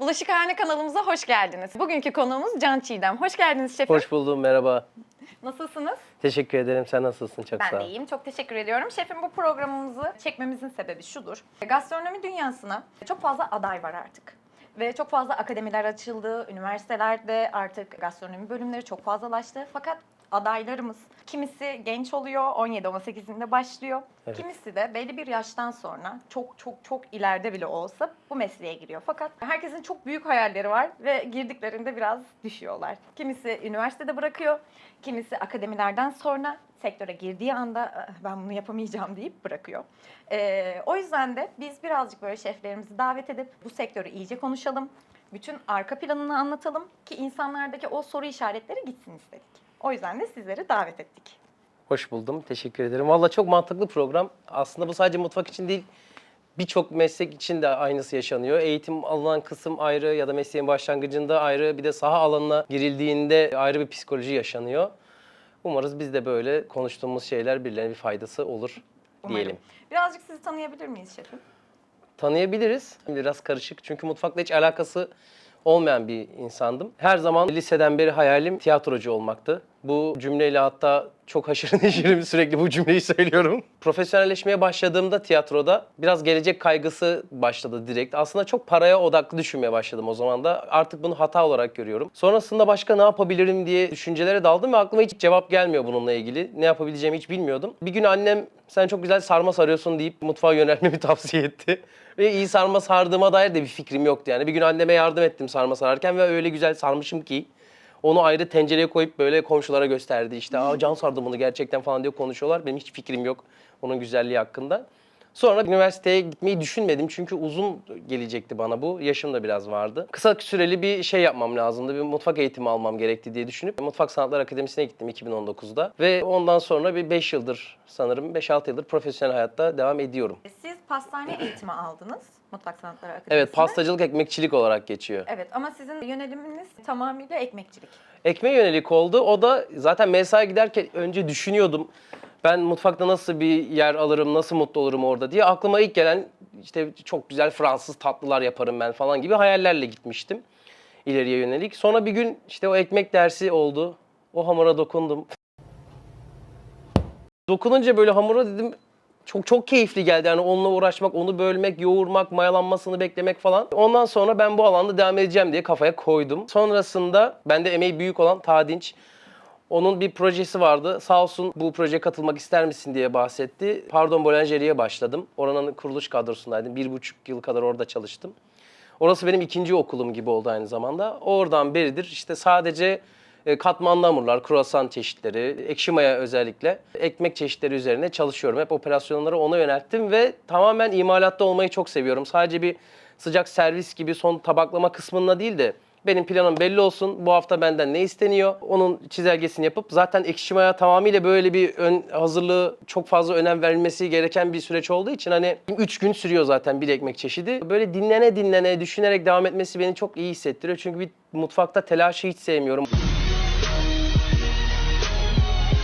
Bulaşıkhane kanalımıza hoş geldiniz. Bugünkü konuğumuz Can Çiğdem. Hoş geldiniz şefim. Hoş buldum, merhaba. Nasılsınız? Teşekkür ederim. Sen nasılsın? Çok Ben sağ de ol. iyiyim. Çok teşekkür ediyorum. Şefim bu programımızı çekmemizin sebebi şudur. Gastronomi dünyasına çok fazla aday var artık. Ve çok fazla akademiler açıldı. Üniversitelerde artık gastronomi bölümleri çok fazlalaştı. Fakat adaylarımız kimisi genç oluyor, 17-18'inde başlıyor. Evet. Kimisi de belli bir yaştan sonra çok çok çok ileride bile olsa bu mesleğe giriyor. Fakat herkesin çok büyük hayalleri var ve girdiklerinde biraz düşüyorlar. Kimisi üniversitede bırakıyor, kimisi akademilerden sonra sektöre girdiği anda "Ah, ben bunu yapamayacağım deyip bırakıyor. Ee, o yüzden de biz birazcık böyle şeflerimizi davet edip bu sektörü iyice konuşalım. Bütün arka planını anlatalım ki insanlardaki o soru işaretleri gitsin istedik. O yüzden de sizleri davet ettik. Hoş buldum. Teşekkür ederim. Valla çok mantıklı program. Aslında bu sadece mutfak için değil, birçok meslek için de aynısı yaşanıyor. Eğitim alınan kısım ayrı ya da mesleğin başlangıcında ayrı, bir de saha alanına girildiğinde ayrı bir psikoloji yaşanıyor. Umarız biz de böyle konuştuğumuz şeyler birilerine bir faydası olur Umarım. diyelim. Birazcık sizi tanıyabilir miyiz şefim? tanıyabiliriz. Biraz karışık çünkü mutfakla hiç alakası olmayan bir insandım. Her zaman liseden beri hayalim tiyatrocu olmaktı. Bu cümleyle hatta çok haşır neşirim sürekli bu cümleyi söylüyorum. Profesyonelleşmeye başladığımda tiyatroda biraz gelecek kaygısı başladı direkt. Aslında çok paraya odaklı düşünmeye başladım o zaman da. Artık bunu hata olarak görüyorum. Sonrasında başka ne yapabilirim diye düşüncelere daldım ve aklıma hiç cevap gelmiyor bununla ilgili. Ne yapabileceğimi hiç bilmiyordum. Bir gün annem sen çok güzel sarma sarıyorsun deyip mutfağa yönelmemi tavsiye etti. Ve iyi sarma sardığıma dair de bir fikrim yoktu yani. Bir gün anneme yardım ettim sarma sararken ve öyle güzel sarmışım ki onu ayrı tencereye koyup böyle komşulara gösterdi. İşte Aa, can sardı bunu gerçekten falan diye konuşuyorlar. Benim hiç fikrim yok onun güzelliği hakkında. Sonra üniversiteye gitmeyi düşünmedim çünkü uzun gelecekti bana bu. Yaşım da biraz vardı. Kısa süreli bir şey yapmam lazımdı. Bir mutfak eğitimi almam gerekti diye düşünüp Mutfak Sanatlar Akademisi'ne gittim 2019'da. Ve ondan sonra bir 5 yıldır sanırım 5-6 yıldır profesyonel hayatta devam ediyorum. Siz pastane eğitimi aldınız Mutfak Sanatları Akademisi'nde. Evet pastacılık ekmekçilik olarak geçiyor. Evet ama sizin yöneliminiz tamamıyla ekmekçilik. Ekmeğe yönelik oldu. O da zaten mesai giderken önce düşünüyordum. Ben mutfakta nasıl bir yer alırım, nasıl mutlu olurum orada diye. Aklıma ilk gelen işte çok güzel Fransız tatlılar yaparım ben falan gibi hayallerle gitmiştim ileriye yönelik. Sonra bir gün işte o ekmek dersi oldu. O hamura dokundum. Dokununca böyle hamura dedim çok çok keyifli geldi. Yani onunla uğraşmak, onu bölmek, yoğurmak, mayalanmasını beklemek falan. Ondan sonra ben bu alanda devam edeceğim diye kafaya koydum. Sonrasında bende emeği büyük olan Tadinç onun bir projesi vardı. Sağ olsun bu projeye katılmak ister misin diye bahsetti. Pardon Boulangeri'ye başladım. Oranın kuruluş kadrosundaydım. Bir buçuk yıl kadar orada çalıştım. Orası benim ikinci okulum gibi oldu aynı zamanda. Oradan beridir işte sadece e, katmanlı hamurlar, kruvasan çeşitleri, ekşi maya özellikle ekmek çeşitleri üzerine çalışıyorum. Hep operasyonları ona yönelttim ve tamamen imalatta olmayı çok seviyorum. Sadece bir sıcak servis gibi son tabaklama kısmında değil de benim planım belli olsun. Bu hafta benden ne isteniyor? Onun çizelgesini yapıp zaten ekşi maya tamamıyla böyle bir ön hazırlığı çok fazla önem verilmesi gereken bir süreç olduğu için hani 3 gün sürüyor zaten bir ekmek çeşidi. Böyle dinlene dinlene düşünerek devam etmesi beni çok iyi hissettiriyor. Çünkü bir mutfakta telaşı hiç sevmiyorum.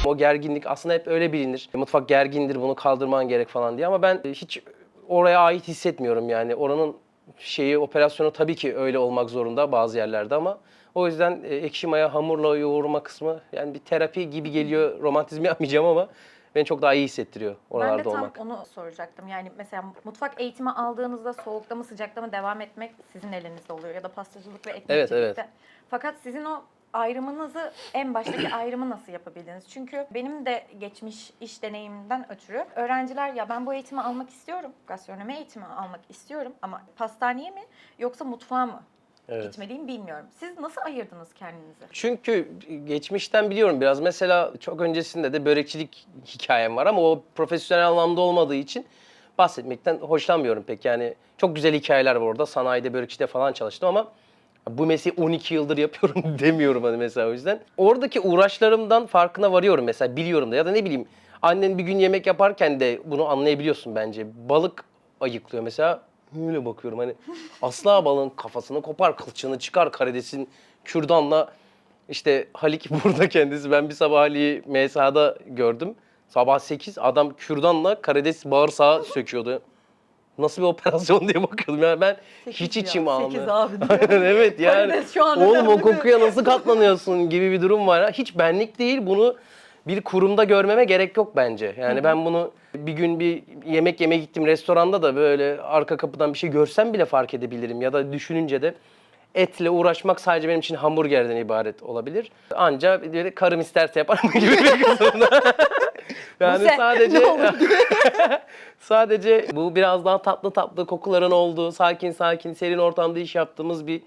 O gerginlik aslında hep öyle bilinir. Mutfak gergindir, bunu kaldırman gerek falan diye ama ben hiç oraya ait hissetmiyorum yani. Oranın şeyi, operasyonu tabii ki öyle olmak zorunda bazı yerlerde ama o yüzden e, ekşi maya hamurla yoğurma kısmı yani bir terapi gibi geliyor. Romantizmi yapmayacağım ama beni çok daha iyi hissettiriyor oralarda ben de tam olmak. onu soracaktım. Yani mesela mutfak eğitimi aldığınızda soğukta mı sıcakta mı devam etmek sizin elinizde oluyor ya da pastacılık ve ekmekçilikte. Evet, evet. Fakat sizin o ayrımınızı en baştaki ayrımı nasıl yapabildiniz? Çünkü benim de geçmiş iş deneyimimden ötürü öğrenciler ya ben bu eğitimi almak istiyorum. Gastronomi eğitimi almak istiyorum ama pastaneye mi yoksa mutfağa mı Evet. gitmeliyim bilmiyorum. Siz nasıl ayırdınız kendinizi? Çünkü geçmişten biliyorum biraz. Mesela çok öncesinde de börekçilik hikayem var ama o profesyonel anlamda olmadığı için bahsetmekten hoşlanmıyorum pek. Yani çok güzel hikayeler var orada. Sanayide, börekçide falan çalıştım ama bu mesleği 12 yıldır yapıyorum demiyorum hani mesela o yüzden. Oradaki uğraşlarımdan farkına varıyorum mesela biliyorum da ya da ne bileyim annen bir gün yemek yaparken de bunu anlayabiliyorsun bence. Balık ayıklıyor mesela böyle bakıyorum hani asla balığın kafasını kopar, kılçığını çıkar, karidesin kürdanla işte Halik burada kendisi. Ben bir sabah Halik'i MSA'da gördüm. Sabah 8 adam kürdanla karides bağırsağı söküyordu. Nasıl bir operasyon diye bakıyordum. Yani ben Sekiz hiç ya, içim sekiz almıyor. abi diyor. evet yani. Şu an Oğlum o kokuya nasıl katlanıyorsun gibi bir durum var. Hiç benlik değil. Bunu bir kurumda görmeme gerek yok bence. Yani ben bunu bir gün bir yemek yemeye gittim restoranda da böyle arka kapıdan bir şey görsem bile fark edebilirim. Ya da düşününce de etle uğraşmak sadece benim için hamburgerden ibaret olabilir. Anca böyle karım isterse yaparım gibi bir kısımda. yani Buse, sadece sadece bu biraz daha tatlı tatlı kokuların olduğu, sakin sakin serin ortamda iş yaptığımız bir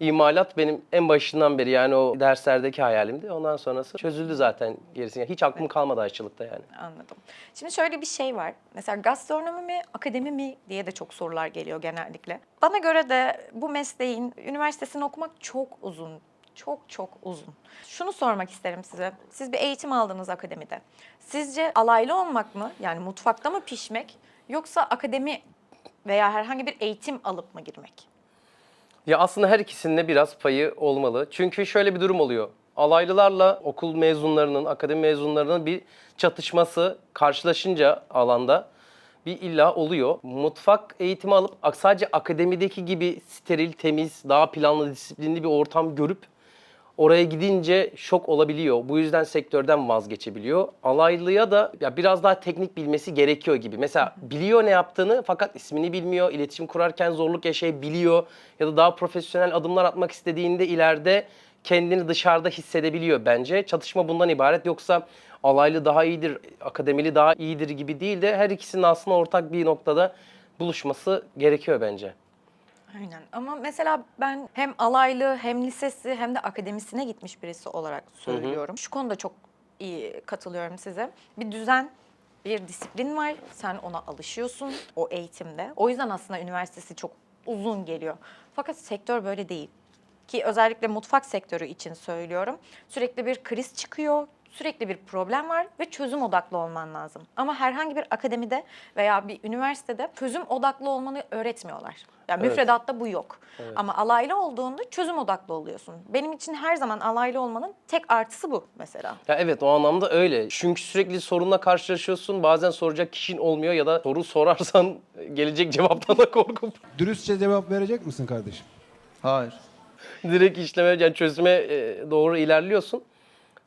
imalat benim en başından beri yani o derslerdeki hayalimdi. Ondan sonrası çözüldü zaten gerisi. Hiç aklım kalmadı aşçılıkta yani. Anladım. Şimdi şöyle bir şey var. Mesela gastronomi mi, akademi mi diye de çok sorular geliyor genellikle. Bana göre de bu mesleğin üniversitesini okumak çok uzun. Çok çok uzun. Şunu sormak isterim size. Siz bir eğitim aldınız akademide. Sizce alaylı olmak mı? Yani mutfakta mı pişmek? Yoksa akademi veya herhangi bir eğitim alıp mı girmek? Ya aslında her ikisinin de biraz payı olmalı. Çünkü şöyle bir durum oluyor. Alaylılarla okul mezunlarının, akademi mezunlarının bir çatışması karşılaşınca alanda bir illa oluyor. Mutfak eğitimi alıp sadece akademideki gibi steril, temiz, daha planlı, disiplinli bir ortam görüp oraya gidince şok olabiliyor. Bu yüzden sektörden vazgeçebiliyor. Alaylıya da ya biraz daha teknik bilmesi gerekiyor gibi. Mesela biliyor ne yaptığını fakat ismini bilmiyor. İletişim kurarken zorluk yaşayabiliyor. Ya da daha profesyonel adımlar atmak istediğinde ileride kendini dışarıda hissedebiliyor bence. Çatışma bundan ibaret. Yoksa alaylı daha iyidir, akademili daha iyidir gibi değil de her ikisinin aslında ortak bir noktada buluşması gerekiyor bence. Aynen ama mesela ben hem alaylı hem lisesi hem de akademisine gitmiş birisi olarak söylüyorum. Şu konuda çok iyi katılıyorum size. Bir düzen, bir disiplin var. Sen ona alışıyorsun o eğitimde. O yüzden aslında üniversitesi çok uzun geliyor. Fakat sektör böyle değil. Ki özellikle mutfak sektörü için söylüyorum. Sürekli bir kriz çıkıyor, sürekli bir problem var ve çözüm odaklı olman lazım. Ama herhangi bir akademide veya bir üniversitede çözüm odaklı olmanı öğretmiyorlar. Yani Evet. müfredatta bu yok. Ama alaylı olduğunda çözüm odaklı oluyorsun. Benim için her zaman alaylı olmanın tek artısı bu mesela. Ya evet o anlamda öyle. Çünkü sürekli sorunla karşılaşıyorsun. Bazen soracak kişin olmuyor ya da soru sorarsan gelecek cevaptan da korkup Dürüstçe cevap verecek misin kardeşim? Hayır. direkt işleme yani çözüme e, doğru ilerliyorsun.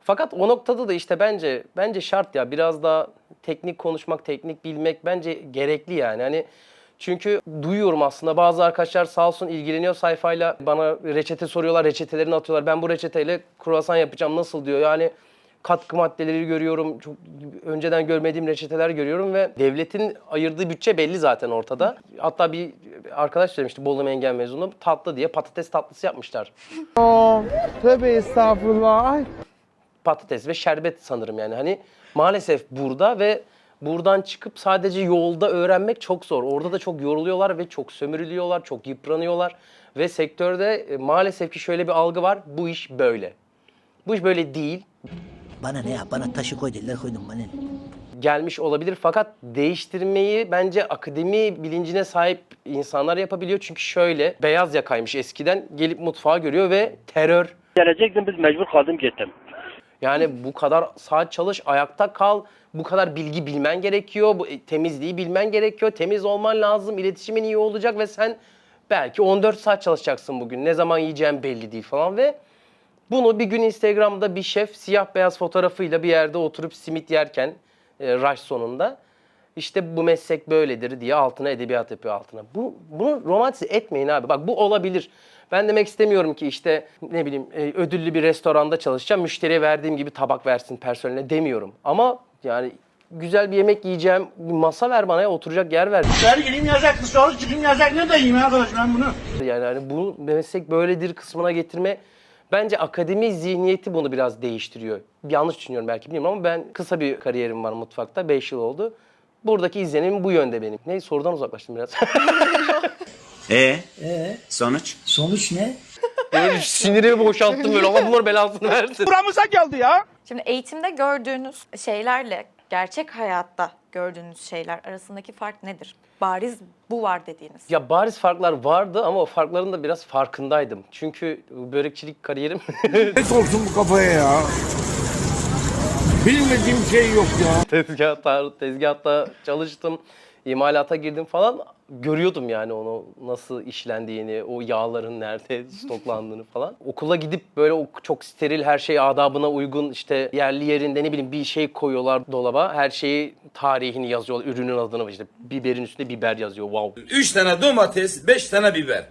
Fakat o noktada da işte bence bence şart ya biraz daha teknik konuşmak, teknik bilmek bence gerekli yani. Hani çünkü duyuyorum aslında bazı arkadaşlar sağ olsun ilgileniyor sayfayla bana reçete soruyorlar, reçetelerini atıyorlar. Ben bu reçeteyle kruvasan yapacağım nasıl diyor. Yani katkı maddeleri görüyorum. Çok önceden görmediğim reçeteler görüyorum ve devletin ayırdığı bütçe belli zaten ortada. Hatta bir arkadaş söylemişti Bolu Mengen mezunu tatlı diye patates tatlısı yapmışlar. Tövbe estağfurullah. Ay. Patates ve şerbet sanırım yani. Hani maalesef burada ve buradan çıkıp sadece yolda öğrenmek çok zor. Orada da çok yoruluyorlar ve çok sömürülüyorlar, çok yıpranıyorlar. Ve sektörde e, maalesef ki şöyle bir algı var. Bu iş böyle. Bu iş böyle değil. Bana ne ya? Bana taşı koy dediler koydum bana ne? Gelmiş olabilir fakat değiştirmeyi bence akademi bilincine sahip insanlar yapabiliyor. Çünkü şöyle beyaz yakaymış eskiden gelip mutfağa görüyor ve terör Gelecektim biz mecbur kaldım gittim. Yani bu kadar saat çalış, ayakta kal, bu kadar bilgi bilmen gerekiyor, bu e, temizliği bilmen gerekiyor, temiz olman lazım, iletişimin iyi olacak ve sen belki 14 saat çalışacaksın bugün. Ne zaman yiyeceğin belli değil falan ve bunu bir gün Instagram'da bir şef siyah beyaz fotoğrafıyla bir yerde oturup simit yerken e, rush sonunda işte bu meslek böyledir diye altına edebiyat yapıyor altına. Bu bunu romantize etmeyin abi. Bak bu olabilir. Ben demek istemiyorum ki işte ne bileyim e, ödüllü bir restoranda çalışacağım. Müşteriye verdiğim gibi tabak versin personeline demiyorum. Ama yani güzel bir yemek yiyeceğim. Bir masa ver bana ya oturacak yer ver. İçeri gireyim yasak, dışarı çıkayım yasak. Ne diyeyim arkadaş ben bunu? Yani hani bu meslek böyledir kısmına getirme bence akademi zihniyeti bunu biraz değiştiriyor. Yanlış düşünüyorum belki bilmiyorum ama ben kısa bir kariyerim var mutfakta. 5 yıl oldu. Buradaki izlenimim bu yönde benim. Ne sorudan uzaklaştım biraz. E sonuç? Sonuç ne? böyle sinirimi boşalttım böyle. Allah bunlar belasını versin. Buramıza geldi ya. Şimdi eğitimde gördüğünüz şeylerle gerçek hayatta gördüğünüz şeyler arasındaki fark nedir? Bariz bu var dediğiniz. Ya bariz farklar vardı ama o farkların da biraz farkındaydım. Çünkü börekçilik kariyerim Ne soksun bu kafaya ya? Bilmediğim şey yok ya. tezgahta, tezgahta çalıştım. İmalata girdim falan görüyordum yani onu nasıl işlendiğini, o yağların nerede stoklandığını falan. Okula gidip böyle o çok steril her şey adabına uygun işte yerli yerinde ne bileyim bir şey koyuyorlar dolaba. Her şeyi tarihini yazıyorlar, ürünün adını işte biberin üstünde biber yazıyor. Wow. 3 tane domates, 5 tane biber.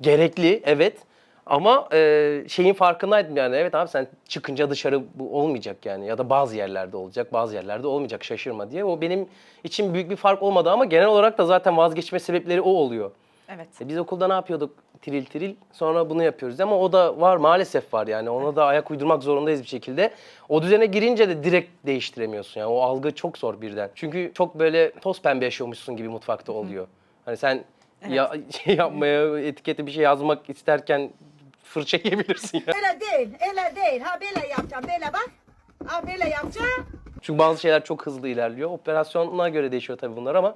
Gerekli evet. Ama e, şeyin farkındaydım yani. Evet abi sen çıkınca dışarı bu olmayacak yani. Ya da bazı yerlerde olacak, bazı yerlerde olmayacak şaşırma diye. O benim için büyük bir fark olmadı ama genel olarak da zaten vazgeçme sebepleri o oluyor. Evet. E biz okulda ne yapıyorduk? Tiril tiril sonra bunu yapıyoruz ama o da var maalesef var yani ona da ayak uydurmak zorundayız bir şekilde. O düzene girince de direkt değiştiremiyorsun yani o algı çok zor birden. Çünkü çok böyle toz pembe yaşıyormuşsun gibi mutfakta oluyor. Hani sen ya, şey yapmaya etikete bir şey yazmak isterken fırça yiyebilirsin ya. Öyle değil, öyle değil. Ha böyle yapacağım, böyle bak. Ha böyle yapacağım. Çünkü bazı şeyler çok hızlı ilerliyor. Operasyona göre değişiyor tabii bunlar ama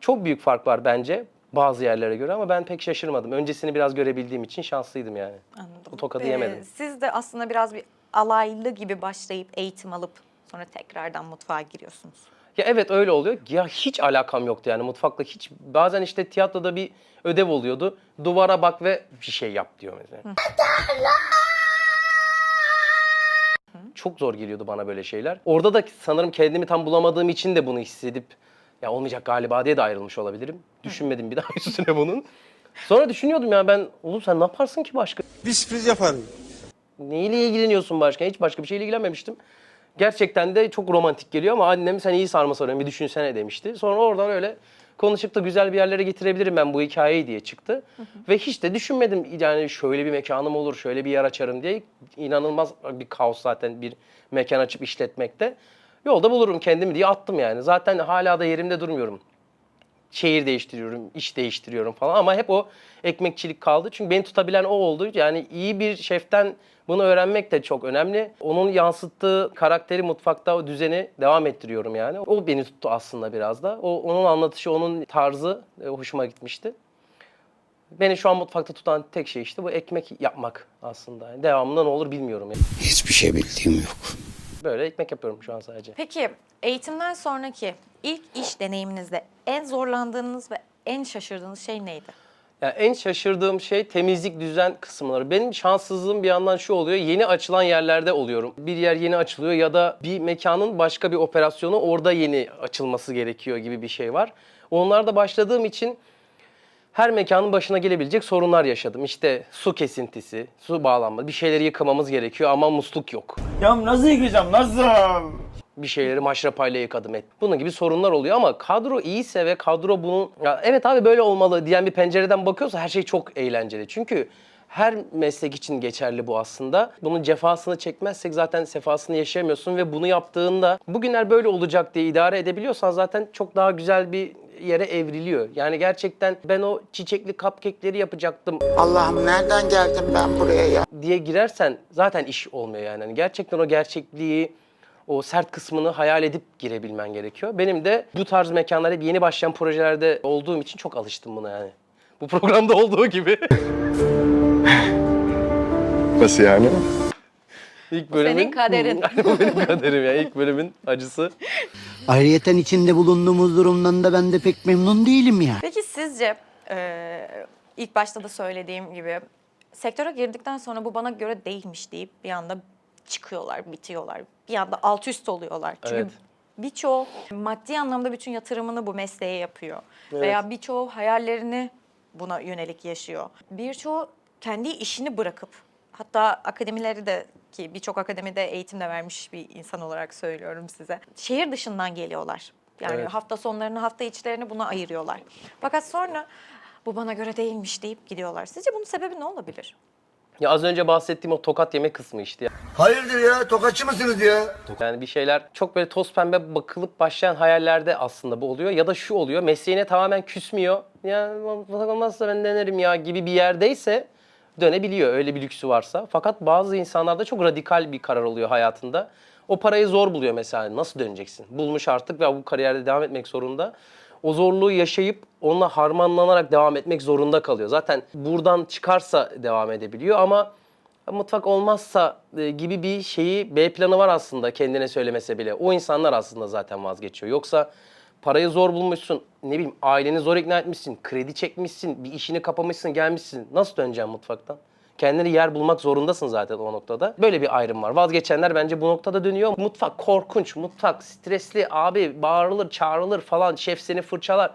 çok büyük fark var bence bazı yerlere göre ama ben pek şaşırmadım. Öncesini biraz görebildiğim için şanslıydım yani. Anladım. O tokadı Ee, yemedim. Siz de aslında biraz bir alaylı gibi başlayıp eğitim alıp sonra tekrardan mutfağa giriyorsunuz. Ya evet öyle oluyor. Ya hiç alakam yoktu yani mutfakla hiç. Bazen işte tiyatroda bir ödev oluyordu. Duvara bak ve bir şey yap diyor mesela. Çok zor geliyordu bana böyle şeyler. Orada da sanırım kendimi tam bulamadığım için de bunu hissedip ya olmayacak galiba diye de ayrılmış olabilirim. Düşünmedim bir daha üstüne bunun. Sonra düşünüyordum ya ben oğlum sen ne yaparsın ki başka? Bir sürpriz yaparım. Neyle ilgileniyorsun başka? Hiç başka bir şeyle ilgilenmemiştim. Gerçekten de çok romantik geliyor ama annem sen iyi sarma sarıyorsun bir düşünsene demişti. Sonra oradan öyle konuşup da güzel bir yerlere getirebilirim ben bu hikayeyi diye çıktı. Ve hiç de düşünmedim yani şöyle bir mekanım olur, şöyle bir yer açarım diye. inanılmaz bir kaos zaten bir mekan açıp işletmekte. Yolda bulurum kendimi diye attım yani. Zaten hala da yerimde durmuyorum şehir değiştiriyorum, iş değiştiriyorum falan ama hep o ekmekçilik kaldı. Çünkü beni tutabilen o oldu. Yani iyi bir şeften bunu öğrenmek de çok önemli. Onun yansıttığı karakteri mutfakta o düzeni devam ettiriyorum yani. O beni tuttu aslında biraz da. O onun anlatışı, onun tarzı e, hoşuma gitmişti. Beni şu an mutfakta tutan tek şey işte bu ekmek yapmak aslında. Devamında ne olur bilmiyorum. Yani. Hiçbir şey bildiğim yok. Böyle ekmek yapıyorum şu an sadece. Peki eğitimden sonraki ilk iş deneyiminizde en zorlandığınız ve en şaşırdığınız şey neydi? Yani en şaşırdığım şey temizlik düzen kısımları. Benim şanssızlığım bir yandan şu oluyor. Yeni açılan yerlerde oluyorum. Bir yer yeni açılıyor ya da bir mekanın başka bir operasyonu orada yeni açılması gerekiyor gibi bir şey var. Onlarda başladığım için her mekanın başına gelebilecek sorunlar yaşadım. İşte su kesintisi, su bağlanma, bir şeyleri yıkamamız gerekiyor ama musluk yok. Ya nasıl yıkayacağım, nasıl? bir şeyleri maşrapayla yıkadım et. Bunun gibi sorunlar oluyor ama kadro iyiyse ve kadro bunun ya evet abi böyle olmalı diyen bir pencereden bakıyorsa her şey çok eğlenceli. Çünkü her meslek için geçerli bu aslında. Bunun cefasını çekmezsek zaten sefasını yaşayamıyorsun ve bunu yaptığında bugünler böyle olacak diye idare edebiliyorsan zaten çok daha güzel bir yere evriliyor. Yani gerçekten ben o çiçekli cupcake'leri yapacaktım Allah'ım nereden geldim ben buraya ya? diye girersen zaten iş olmuyor yani. Hani gerçekten o gerçekliği, o sert kısmını hayal edip girebilmen gerekiyor. Benim de bu tarz mekanlar hep yeni başlayan projelerde olduğum için çok alıştım buna yani. Bu programda olduğu gibi. Nasıl yani? İlk bölümün... senin kaderin. Yani bu benim kaderim ya. İlk bölümün acısı. Ayrıyeten içinde bulunduğumuz durumdan da ben de pek memnun değilim ya. Peki sizce e, ilk başta da söylediğim gibi sektöre girdikten sonra bu bana göre değilmiş deyip bir anda çıkıyorlar, bitiyorlar. Bir anda alt üst oluyorlar. Çünkü Evet. birçoğu maddi anlamda bütün yatırımını bu mesleğe yapıyor. Veya birçoğu hayallerini buna yönelik yaşıyor. Birçoğu kendi işini bırakıp hatta akademileri de ki birçok akademide eğitim de vermiş bir insan olarak söylüyorum size. Şehir dışından geliyorlar. Yani Evet. hafta sonlarını, hafta içlerini buna ayırıyorlar. Fakat sonra bu bana göre değilmiş deyip gidiyorlar. Sizce bunun sebebi ne olabilir? Ya az önce bahsettiğim o tokat yeme kısmı işte. Hayırdır ya? Tokatçı mısınız ya? Yani bir şeyler çok böyle toz pembe bakılıp başlayan hayallerde aslında bu oluyor. Ya da şu oluyor mesleğine tamamen küsmüyor. Ya olmazsa ben denerim ya gibi bir yerdeyse dönebiliyor öyle bir lüksü varsa. Fakat bazı insanlarda çok radikal bir karar oluyor hayatında. O parayı zor buluyor mesela. Nasıl döneceksin? Bulmuş artık ve bu kariyerde devam etmek zorunda. O zorluğu yaşayıp onunla harmanlanarak devam etmek zorunda kalıyor. Zaten buradan çıkarsa devam edebiliyor ama mutfak olmazsa e, gibi bir şeyi B planı var aslında kendine söylemese bile. O insanlar aslında zaten vazgeçiyor. Yoksa parayı zor bulmuşsun. Ne bileyim aileni zor ikna etmişsin. Kredi çekmişsin. Bir işini kapamışsın gelmişsin. Nasıl döneceksin mutfaktan? Kendine yer bulmak zorundasın zaten o noktada. Böyle bir ayrım var. Vazgeçenler bence bu noktada dönüyor. Mutfak korkunç, mutfak stresli. Abi bağırılır, çağrılır falan. Şef seni fırçalar.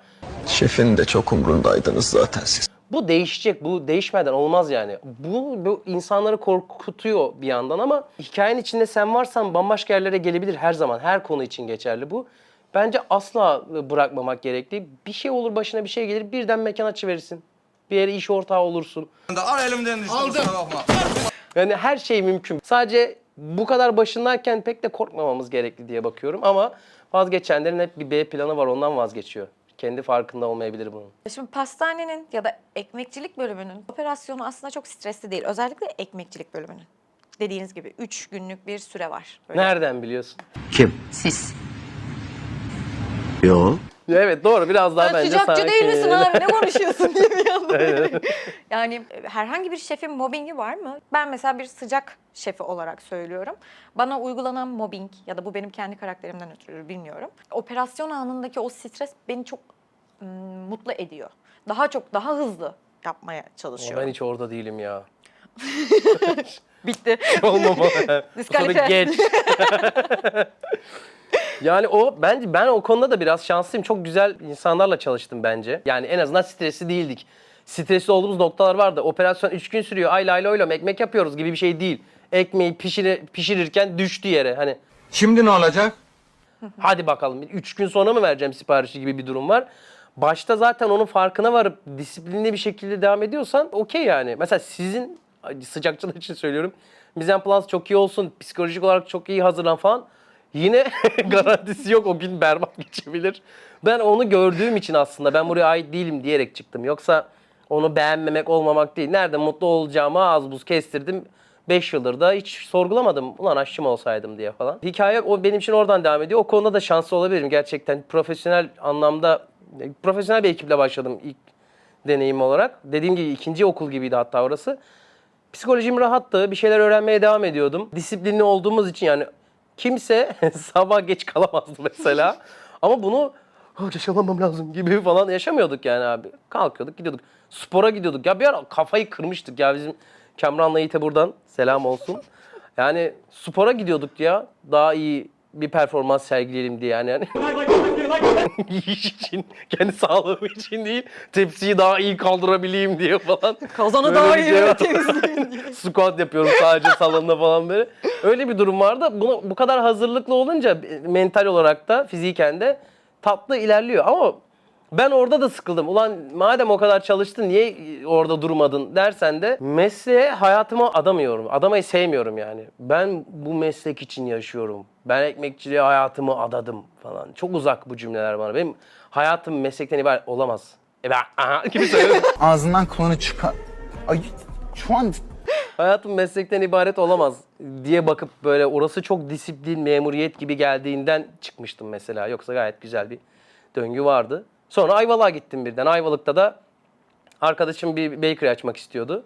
Şefin de çok umrundaydınız zaten siz. Bu değişecek. Bu değişmeden olmaz yani. Bu, bu insanları korkutuyor bir yandan ama hikayenin içinde sen varsan bambaşka yerlere gelebilir her zaman. Her konu için geçerli bu. Bence asla bırakmamak gerekli. Bir şey olur başına bir şey gelir birden mekan açıverirsin. Bir yere iş ortağı olursun. Al elimden düştü. Yani her şey mümkün. Sadece bu kadar başındayken pek de korkmamamız gerekli diye bakıyorum ama vazgeçenlerin hep bir B planı var ondan vazgeçiyor. Kendi farkında olmayabilir bunun. Şimdi pastanenin ya da ekmekçilik bölümünün operasyonu aslında çok stresli değil. Özellikle ekmekçilik bölümünün. Dediğiniz gibi 3 günlük bir süre var. Böyle. Nereden biliyorsun? Kim? Siz. Yo. Evet doğru biraz daha Sen bence sıcakçı değil misin abi? Ne konuşuyorsun diye bir anda. yani herhangi bir şefin mobbingi var mı? Ben mesela bir sıcak şefi olarak söylüyorum. Bana uygulanan mobbing ya da bu benim kendi karakterimden ötürü bilmiyorum. Operasyon anındaki o stres beni çok mutlu ediyor. Daha çok, daha hızlı yapmaya çalışıyorum. Ben hiç orada değilim ya. Bitti. Olmamalı. Diskalifiye. geç. Yani o bence ben o konuda da biraz şanslıyım. Çok güzel insanlarla çalıştım bence. Yani en azından stresli değildik. Stresli olduğumuz noktalar vardı. Operasyon 3 gün sürüyor. Ay lay lay lay ekmek yapıyoruz gibi bir şey değil. Ekmeği pişire, pişirirken düştü yere. Hani Şimdi ne olacak? hadi bakalım 3 gün sonra mı vereceğim siparişi gibi bir durum var. Başta zaten onun farkına varıp disiplinli bir şekilde devam ediyorsan okey yani. Mesela sizin sıcakçılar için söylüyorum. Mizan Plus çok iyi olsun, psikolojik olarak çok iyi hazırlan falan. Yine garantisi yok o gün berbat geçebilir. Ben onu gördüğüm için aslında ben buraya ait değilim diyerek çıktım. Yoksa onu beğenmemek olmamak değil. Nerede mutlu olacağımı az buz kestirdim. 5 yıldır da hiç sorgulamadım. Ulan aşçı mı olsaydım diye falan. Hikaye o benim için oradan devam ediyor. O konuda da şanslı olabilirim gerçekten. Profesyonel anlamda profesyonel bir ekiple başladım ilk deneyim olarak. Dediğim gibi ikinci okul gibiydi hatta orası. Psikolojim rahattı. Bir şeyler öğrenmeye devam ediyordum. Disiplinli olduğumuz için yani kimse sabah geç kalamazdı mesela. Ama bunu "Ha, geç kalamam lazım gibi falan yaşamıyorduk yani abi. Kalkıyorduk gidiyorduk. Spora gidiyorduk. Ya bir ara kafayı kırmıştık ya bizim Kamran'la Yiğit'e buradan selam olsun. Yani spora gidiyorduk ya. Daha iyi bir performans sergileyelim diye yani. yani. Yiyiş için, kendi sağlığım için değil, tepsiyi daha iyi kaldırabileyim diye falan. Kazanı Böyle daha iyi şey diye. Squat yapıyorum sadece salonda falan böyle. Öyle bir durum vardı. Buna, bu kadar hazırlıklı olunca mental olarak da fiziken de tatlı ilerliyor. Ama ben orada da sıkıldım. Ulan madem o kadar çalıştın niye orada durmadın dersen de mesleğe hayatımı adamıyorum. Adamayı sevmiyorum yani. Ben bu meslek için yaşıyorum. Ben ekmekçiliğe hayatımı adadım falan. Çok uzak bu cümleler bana. Benim hayatım meslekten ibaret olamaz. E ben aha gibi söylüyorum. Ağzından kulağını çıkar. Ay şu an Hayatım meslekten ibaret olamaz diye bakıp böyle orası çok disiplin, memuriyet gibi geldiğinden çıkmıştım mesela. Yoksa gayet güzel bir döngü vardı. Sonra Ayvalık'a gittim birden. Ayvalık'ta da arkadaşım bir bakery açmak istiyordu.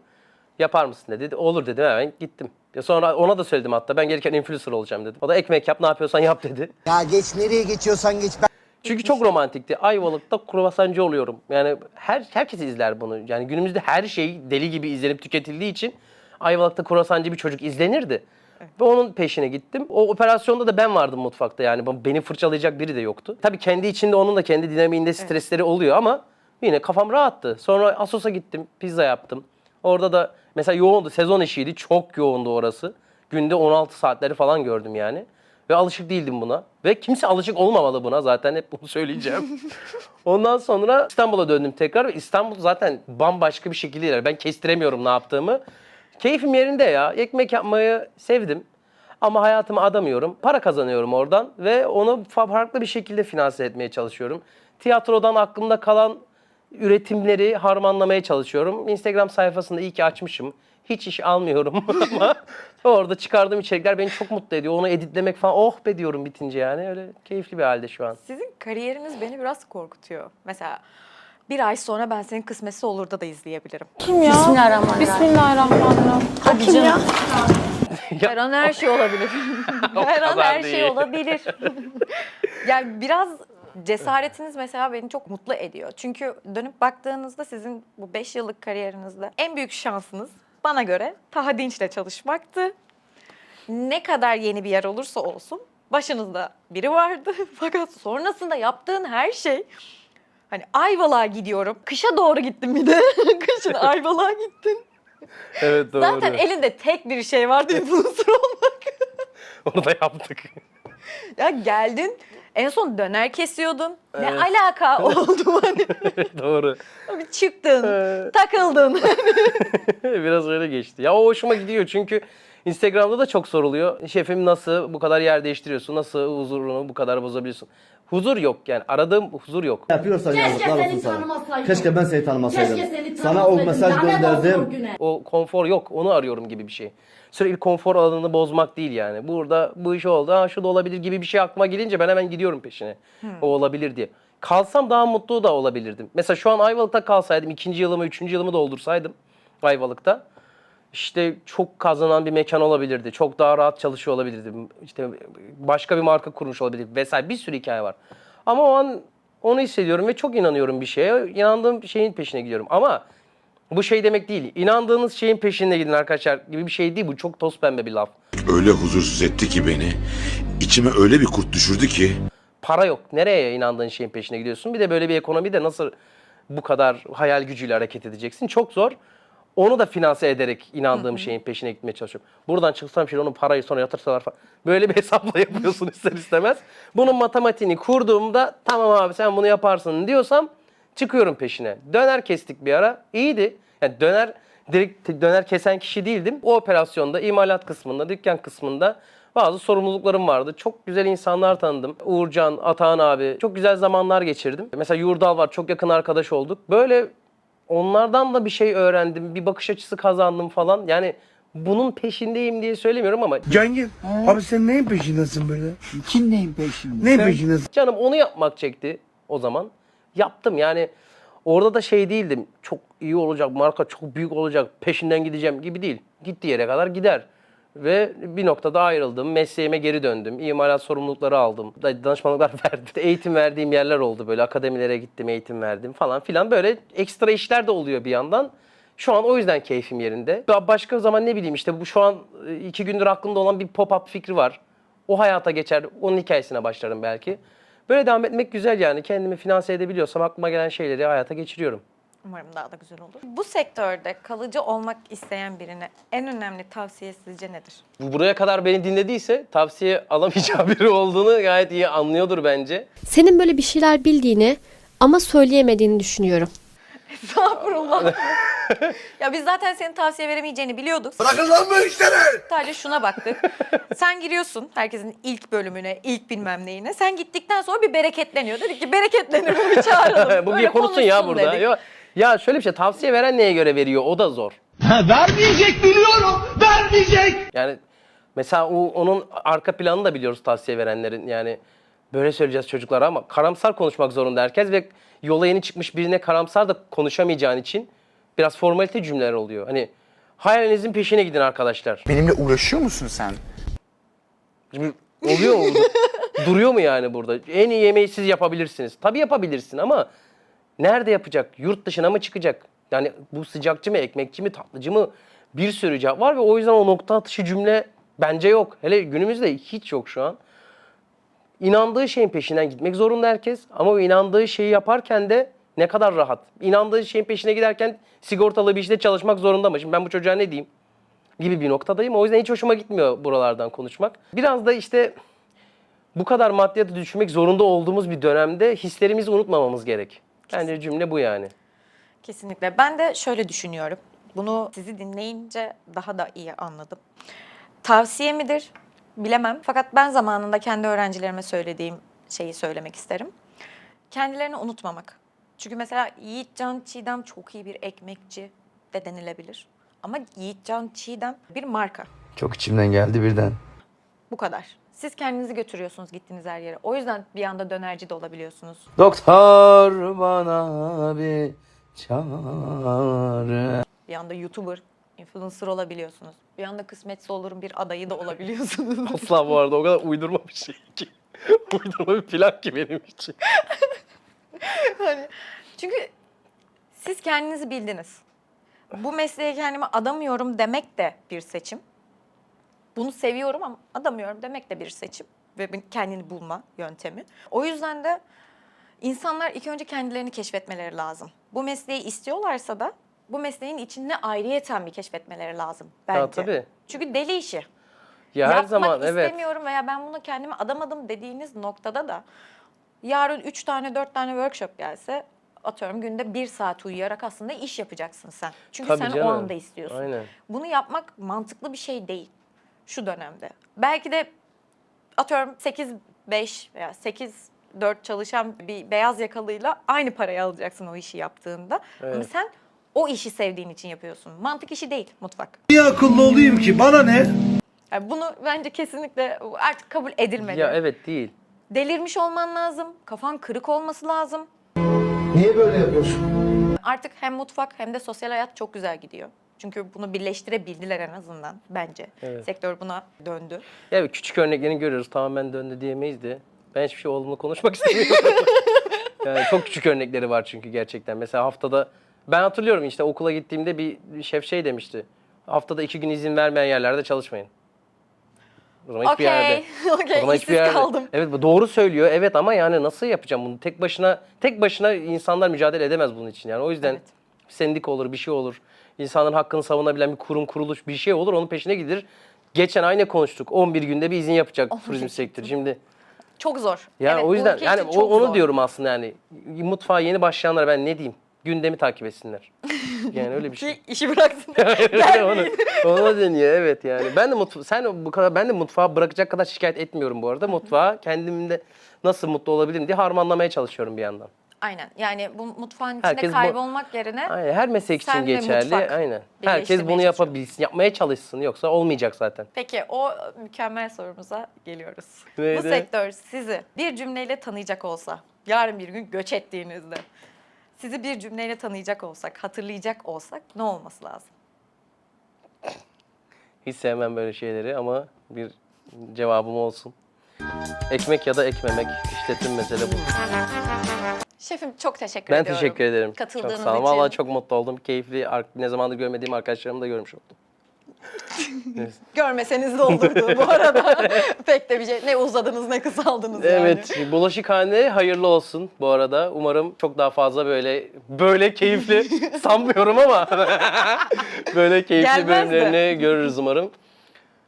Yapar mısın dedi. Olur dedim hemen gittim. Ya sonra ona da söyledim hatta ben gelirken influencer olacağım dedim. O da ekmek yap ne yapıyorsan yap dedi. Ya geç nereye geçiyorsan geç. Ben... Çünkü çok romantikti. Ayvalık'ta kruvasancı oluyorum. Yani her herkes izler bunu. Yani günümüzde her şey deli gibi izlenip tüketildiği için Ayvalık'ta kruvasancı bir çocuk izlenirdi. Ve onun peşine gittim. O operasyonda da ben vardım mutfakta yani. Beni fırçalayacak biri de yoktu. Tabii kendi içinde onun da kendi dinamiğinde stresleri oluyor ama yine kafam rahattı. Sonra Asos'a gittim. Pizza yaptım. Orada da mesela yoğundu. Sezon işiydi. Çok yoğundu orası. Günde 16 saatleri falan gördüm yani. Ve alışık değildim buna. Ve kimse alışık olmamalı buna zaten hep bunu söyleyeceğim. Ondan sonra İstanbul'a döndüm tekrar ve İstanbul zaten bambaşka bir şekilde ilerliyor. Ben kestiremiyorum ne yaptığımı. Keyfim yerinde ya. Ekmek yapmayı sevdim. Ama hayatımı adamıyorum. Para kazanıyorum oradan ve onu fa- farklı bir şekilde finanse etmeye çalışıyorum. Tiyatrodan aklımda kalan üretimleri harmanlamaya çalışıyorum. Instagram sayfasında iyi ki açmışım. Hiç iş almıyorum ama orada çıkardığım içerikler beni çok mutlu ediyor. Onu editlemek falan oh be diyorum bitince yani. Öyle keyifli bir halde şu an. Sizin kariyeriniz beni biraz korkutuyor. Mesela bir ay sonra ben senin kısmetse olur da da izleyebilirim. Bismillahirrahmanirrahim. Bismillahirrahmanirrahim. Hadi canım. Her an her şey olabilir. her an her şey olabilir. yani biraz Cesaretiniz mesela beni çok mutlu ediyor. Çünkü dönüp baktığınızda sizin bu 5 yıllık kariyerinizde en büyük şansınız bana göre Taha Dinç'le çalışmaktı. Ne kadar yeni bir yer olursa olsun başınızda biri vardı. Fakat sonrasında yaptığın her şey hani Ayvalık'a gidiyorum. Kışa doğru gittim bir de. Kışın Ayvalık'a gittin. Evet doğru. Zaten elinde tek bir şey vardı influencer olmak. Onu da yaptık. Ya geldin en son döner kesiyordun. Ne Evet. alaka oldu hani. doğru. Bir çıktın, Evet. takıldın. Biraz öyle geçti. Ya o hoşuma gidiyor çünkü Instagram'da da çok soruluyor. Şefim nasıl bu kadar yer değiştiriyorsun? Nasıl huzurunu bu kadar bozabiliyorsun? Huzur yok yani. Aradığım huzur yok. Yapıyorsan yazıklar olsun sana. tanımasaydım. Keşke ben seni tanımasaydım. Keşke seni Sana o tanımasaydım. mesaj gönderdim. O konfor yok. Onu arıyorum gibi bir şey. Sürekli konfor alanını bozmak değil yani. Burada bu iş oldu. Ha şu da olabilir gibi bir şey aklıma gelince ben hemen gidiyorum peşine. O olabilir diye. Kalsam daha mutlu da olabilirdim. Mesela şu an Ayvalık'ta kalsaydım, ikinci yılımı, üçüncü yılımı doldursaydım Ayvalık'ta işte çok kazanan bir mekan olabilirdi. Çok daha rahat çalışıyor olabilirdim. İşte başka bir marka kurmuş olabilirdim vesaire. Bir sürü hikaye var. Ama o an onu hissediyorum ve çok inanıyorum bir şeye. İnandığım şeyin peşine gidiyorum. Ama bu şey demek değil. İnandığınız şeyin peşinde gidin arkadaşlar gibi bir şey değil. Bu çok toz pembe bir laf. Öyle huzursuz etti ki beni. İçime öyle bir kurt düşürdü ki. Para yok. Nereye inandığın şeyin peşine gidiyorsun? Bir de böyle bir ekonomide nasıl bu kadar hayal gücüyle hareket edeceksin? Çok zor. Onu da finanse ederek inandığım şeyin peşine gitmeye çalışıyorum. Buradan çıksam şimdi onun parayı sonra yatırsalar falan. Böyle bir hesapla yapıyorsun ister istemez. Bunun matematiğini kurduğumda tamam abi sen bunu yaparsın diyorsam çıkıyorum peşine. Döner kestik bir ara. İyiydi. Yani döner direkt döner kesen kişi değildim. O operasyonda imalat kısmında, dükkan kısmında bazı sorumluluklarım vardı. Çok güzel insanlar tanıdım. Uğurcan, Atahan abi. Çok güzel zamanlar geçirdim. Mesela Yurdal var. Çok yakın arkadaş olduk. Böyle onlardan da bir şey öğrendim. Bir bakış açısı kazandım falan. Yani bunun peşindeyim diye söylemiyorum ama Cengiz abi sen neyin peşindesin böyle? Kim neyin peşinde? Neyin peşindesin? Canım onu yapmak çekti o zaman. Yaptım yani orada da şey değildim. Çok iyi olacak, marka çok büyük olacak, peşinden gideceğim gibi değil. Gittiği yere kadar gider. Ve bir noktada ayrıldım. Mesleğime geri döndüm. İmalat sorumlulukları aldım. Da- Danışmanlıklar verdim. Eğitim verdiğim yerler oldu böyle. Akademilere gittim, eğitim verdim falan filan. Böyle ekstra işler de oluyor bir yandan. Şu an o yüzden keyfim yerinde. Başka zaman ne bileyim işte bu şu an e, iki gündür aklımda olan bir pop-up fikri var. O hayata geçer. Onun hikayesine başlarım belki. Böyle devam etmek güzel yani. Kendimi finanse edebiliyorsam aklıma gelen şeyleri hayata geçiriyorum. Umarım daha da güzel olur. Bu sektörde kalıcı olmak isteyen birine en önemli tavsiye sizce nedir? Buraya kadar beni dinlediyse tavsiye alamayacağı biri olduğunu gayet iyi anlıyordur bence. Senin böyle bir şeyler bildiğini ama söyleyemediğini düşünüyorum. Estağfurullah. ya biz zaten senin tavsiye veremeyeceğini biliyorduk. Bırakın lan bu işleri! Sadece şuna baktık. Sen giriyorsun herkesin ilk bölümüne, ilk bilmem neyine. Sen gittikten sonra bir bereketleniyor. Dedik ki bereketlenir mi bir çağıralım. Bu bir konuşsun ya burada. dedik. Ya, ya şöyle bir şey tavsiye veren neye göre veriyor o da zor. vermeyecek biliyorum. Vermeyecek. Yani mesela o, onun arka planını da biliyoruz tavsiye verenlerin. Yani böyle söyleyeceğiz çocuklara ama karamsar konuşmak zorunda herkes ve yola yeni çıkmış birine karamsar da konuşamayacağın için biraz formalite cümleler oluyor. Hani hayalinizin peşine gidin arkadaşlar. Benimle uğraşıyor musun sen? Şimdi oluyor mu? Duruyor mu yani burada? En iyi yemeği siz yapabilirsiniz. Tabii yapabilirsin ama nerede yapacak? Yurt dışına mı çıkacak? Yani bu sıcakçı mı, ekmekçi mi, tatlıcı mı? Bir sürü cevap var ve o yüzden o nokta atışı cümle bence yok. Hele günümüzde hiç yok şu an. İnandığı şeyin peşinden gitmek zorunda herkes. Ama o inandığı şeyi yaparken de ne kadar rahat. İnandığı şeyin peşine giderken sigortalı bir işte çalışmak zorunda mı? Şimdi ben bu çocuğa ne diyeyim? gibi bir noktadayım. O yüzden hiç hoşuma gitmiyor buralardan konuşmak. Biraz da işte bu kadar maddiyata düşmek zorunda olduğumuz bir dönemde hislerimizi unutmamamız gerek. Bence cümle bu yani. Kesinlikle. Ben de şöyle düşünüyorum. Bunu sizi dinleyince daha da iyi anladım. Tavsiye midir? Bilemem. Fakat ben zamanında kendi öğrencilerime söylediğim şeyi söylemek isterim. Kendilerini unutmamak. Çünkü mesela Yiğitcan Çiğdem çok iyi bir ekmekçi de denilebilir. Ama Yiğitcan Çiğdem bir marka. Çok içimden geldi birden. Bu kadar. Siz kendinizi götürüyorsunuz gittiğiniz her yere. O yüzden bir anda dönerci de olabiliyorsunuz. Doktor bana bir çare. Bir anda YouTuber, influencer olabiliyorsunuz. Bir anda kısmetse olurum bir adayı da olabiliyorsunuz. Asla bu arada o kadar uydurma bir şey ki. uydurma bir plan ki benim için. Hani çünkü siz kendinizi bildiniz. Bu mesleğe kendimi adamıyorum demek de bir seçim. Bunu seviyorum ama adamıyorum demek de bir seçim ve kendini bulma yöntemi. O yüzden de insanlar ilk önce kendilerini keşfetmeleri lazım. Bu mesleği istiyorlarsa da bu mesleğin içinde ayrıyeten bir keşfetmeleri lazım bence. Ya tabii. Çünkü deli işi. Ya her Yapmak zaman evet. istemiyorum veya ben buna kendimi adamadım dediğiniz noktada da yarın üç tane dört tane workshop gelse atıyorum günde bir saat uyuyarak aslında iş yapacaksın sen. Çünkü Tabii sen canım. o anda istiyorsun. Aynen. Bunu yapmak mantıklı bir şey değil şu dönemde. Belki de atıyorum 8-5 veya 8-4 çalışan bir beyaz yakalıyla aynı parayı alacaksın o işi yaptığında. Ama Evet. sen o işi sevdiğin için yapıyorsun. Mantık işi değil mutfak. Niye akıllı olayım ki? Bana ne? Yani bunu bence kesinlikle artık kabul edilmedi. Ya evet değil. Delirmiş olman lazım, kafan kırık olması lazım. Niye böyle yapıyorsun? Artık hem mutfak hem de sosyal hayat çok güzel gidiyor. Çünkü bunu birleştirebildiler en azından bence. Evet. Sektör buna döndü. Ya küçük örneklerini görüyoruz. Tamamen döndü diyemeyiz de. Ben hiçbir şey olumlu konuşmak istemiyorum. yani çok küçük örnekleri var çünkü gerçekten. Mesela haftada ben hatırlıyorum işte okula gittiğimde bir şef şey demişti. Haftada iki gün izin vermeyen yerlerde çalışmayın. O zaman hiçbir yerde. Okey, O zaman hiçbir yerde. kaldım. Evet bu doğru söylüyor. Evet ama yani nasıl yapacağım bunu? Tek başına tek başına insanlar mücadele edemez bunun için. Yani o yüzden Evet. bir sendik olur, bir şey olur. İnsanların hakkını savunabilen bir kurum, kuruluş bir şey olur. Onun peşine gidilir. Geçen ay ne konuştuk? 11 günde bir izin yapacak Onu turizm sektörü. Şimdi Çok zor. ya Evet, o bu yüzden ülke yani için o- çok onu zor. diyorum aslında yani. Mutfağa yeni başlayanlara ben ne diyeyim? Gündemi takip etsinler. Yani öyle bir şey. Ki işi bıraksın. onu, onu deniyor evet yani. Ben de mutfa sen bu kadar ben de mutfağı bırakacak kadar şikayet etmiyorum bu arada. Mutfağa kendimde nasıl mutlu olabilirim diye harmanlamaya çalışıyorum bir yandan. Aynen. Yani bu mutfağın içinde Herkes bu- kaybolmak yerine Aynen her meslek için geçerli. mutfak Aynen. Herkes birleştirmeye bunu çalışıyor. yapabilsin, yapmaya çalışsın yoksa olmayacak zaten. Peki o mükemmel sorumuza geliyoruz. Neydi? Bu sektör sizi bir cümleyle tanıyacak olsa, yarın bir gün göç ettiğinizde sizi bir cümleyle tanıyacak olsak, hatırlayacak olsak ne olması lazım? Hiç sevmem böyle şeyleri ama bir cevabım olsun. Ekmek ya da ekmemek. İşte tüm mesele bu. Şefim çok teşekkür Ben ediyorum. teşekkür ederim. Katıldığınız çok sağ olun. için. Vallahi çok mutlu oldum. Keyifli. Ne zamandır görmediğim arkadaşlarımı da görmüş oldum. Görmeseniz de olurdu bu arada. Pek de bir şey. Ne uzadınız ne kısaldınız yani. Evet, bulaşıkhane hayırlı olsun bu arada. Umarım çok daha fazla böyle böyle keyifli sanmıyorum ama böyle keyifli Gelmez de. bölümlerini görürüz umarım.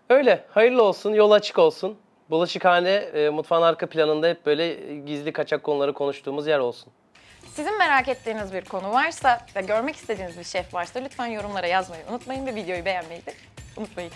Öyle, hayırlı olsun, yol açık olsun. Bulaşıkhane e, mutfağın arka planında hep böyle gizli kaçak konuları konuştuğumuz yer olsun. Sizin merak ettiğiniz bir konu varsa ve görmek istediğiniz bir şef varsa lütfen yorumlara yazmayı unutmayın ve videoyu beğenmeyi de unutmayın.